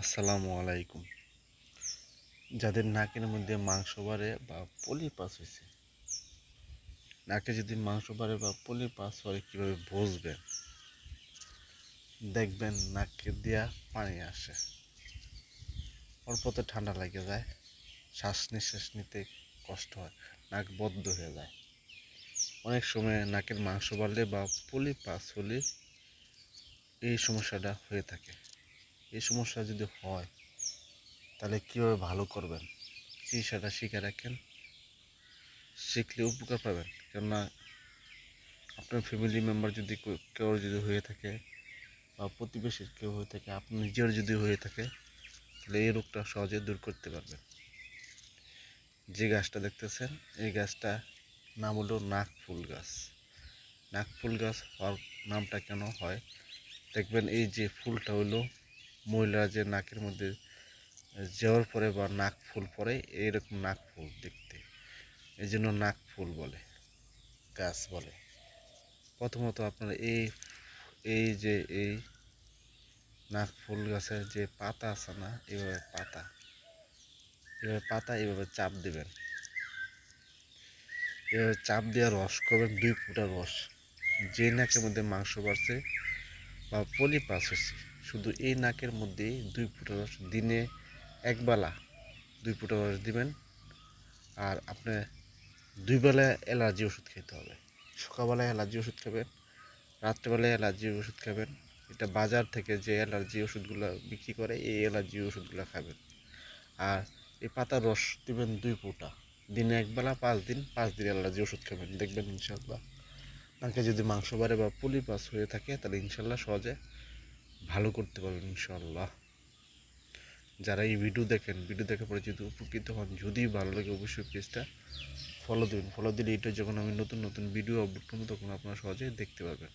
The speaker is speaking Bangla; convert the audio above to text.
আসসালামু আলাইকুম। যাদের নাকের মধ্যে মাংস বাড়ে বা পলি পাস হয়েছে নাকে যদি মাংস বাড়ে বা পলি পাস হয় কীভাবে বুঝবেন? দেখবেন নাকে দিয়া পানি আসে। অল্পতে ঠান্ডা লেগে যায় শ্বাস নিঃশ্বাস নিতে কষ্ট হয়, নাক বদ্ধ হয়ে যায়। অনেক সময় নাকের মাংস বাড়লে বা পলি পাস হলে এই সমস্যাটা হয়ে থাকে। এই সমস্যা যদি হয়, তাহলে কীভাবে ভালো করবেন? চিকিৎসাটা শিখে রাখেন। শিখলে উপকার পাবেন। কেননা, আপনার ফ্যামিলি মেম্বার যদি কেউ- যদি হয়ে থাকে বা প্রতিবেশীর কেউ হয়ে থাকে আপনি নিজের যদি হয়ে থাকে, তাহলে এই রোগটা সহজে দূর করতে পারবেন। যে গাছটা দেখতেছেন, এই গাছটা নাম হলো নাক ফুল গাছ। নাক ফুল গাছ হওয়ার নামটা কেন হয়? দেখবেন এই যে ফুলটা হলো মহিলারা যে নাকের মধ্যে জ্বর পরে বা নাক ফুল পরে, এইরকম নাক ফুল দেখতে। এই জন্য নাক ফুল বলে, গাছ বলে। প্রথমত আপনার এই এই যে এই নাক ফুল গাছের যে পাতা আছে না, এভাবে পাতা এভাবে পাতা, এভাবে চাপ দেবেন। এভাবে চাপ দিয়ে রস করবেন, দুই ফুটা রস। যে নাকের মধ্যে মাংস বাড়ছে বা পলি পাস হচ্ছে। শুধু এই নাকের মধ্যে দুই ফুটা রস দিনে একবেলা দুই ফুটা রস দিবেন। আর আপনি দুই বেলা অ্যালার্জি ওষুধ খেতে হবে। সকালবেলায় অ্যালার্জি ওষুধ খাবেন রাত্রেবেলায় অ্যালার্জি ওষুধ খাবেন। এটা বাজার থেকে যে অ্যালার্জি ওষুধগুলো বিক্রি করে, এই অ্যালার্জি ওষুধগুলো খাবেন। আর এই পাতার রস দিবেন দুই ফুটা। দিনে একবেলা পাঁচ দিন পাঁচ দিন অ্যালার্জি ওষুধ খাবেন, দেখবেন ইনশাল্লাহ নাকে যদি মাংস বাড়ে বা পুলি পাস হয়ে থাকে, তাহলে ইনশাল্লাহ সহজে ভালো করতে পারবেন ইনশাল্লাহ যারা এই ভিডিও দেখেন ভিডিও দেখার পরে যদি উপকৃত হন, যদি ভালো লাগে অবশ্যই পেজটা ফলো দেবেন। ফলো দিলে এটা যখন আমি নতুন নতুন ভিডিও আপলোড করব, তখন আপনারা সহজেই দেখতে পারবেন।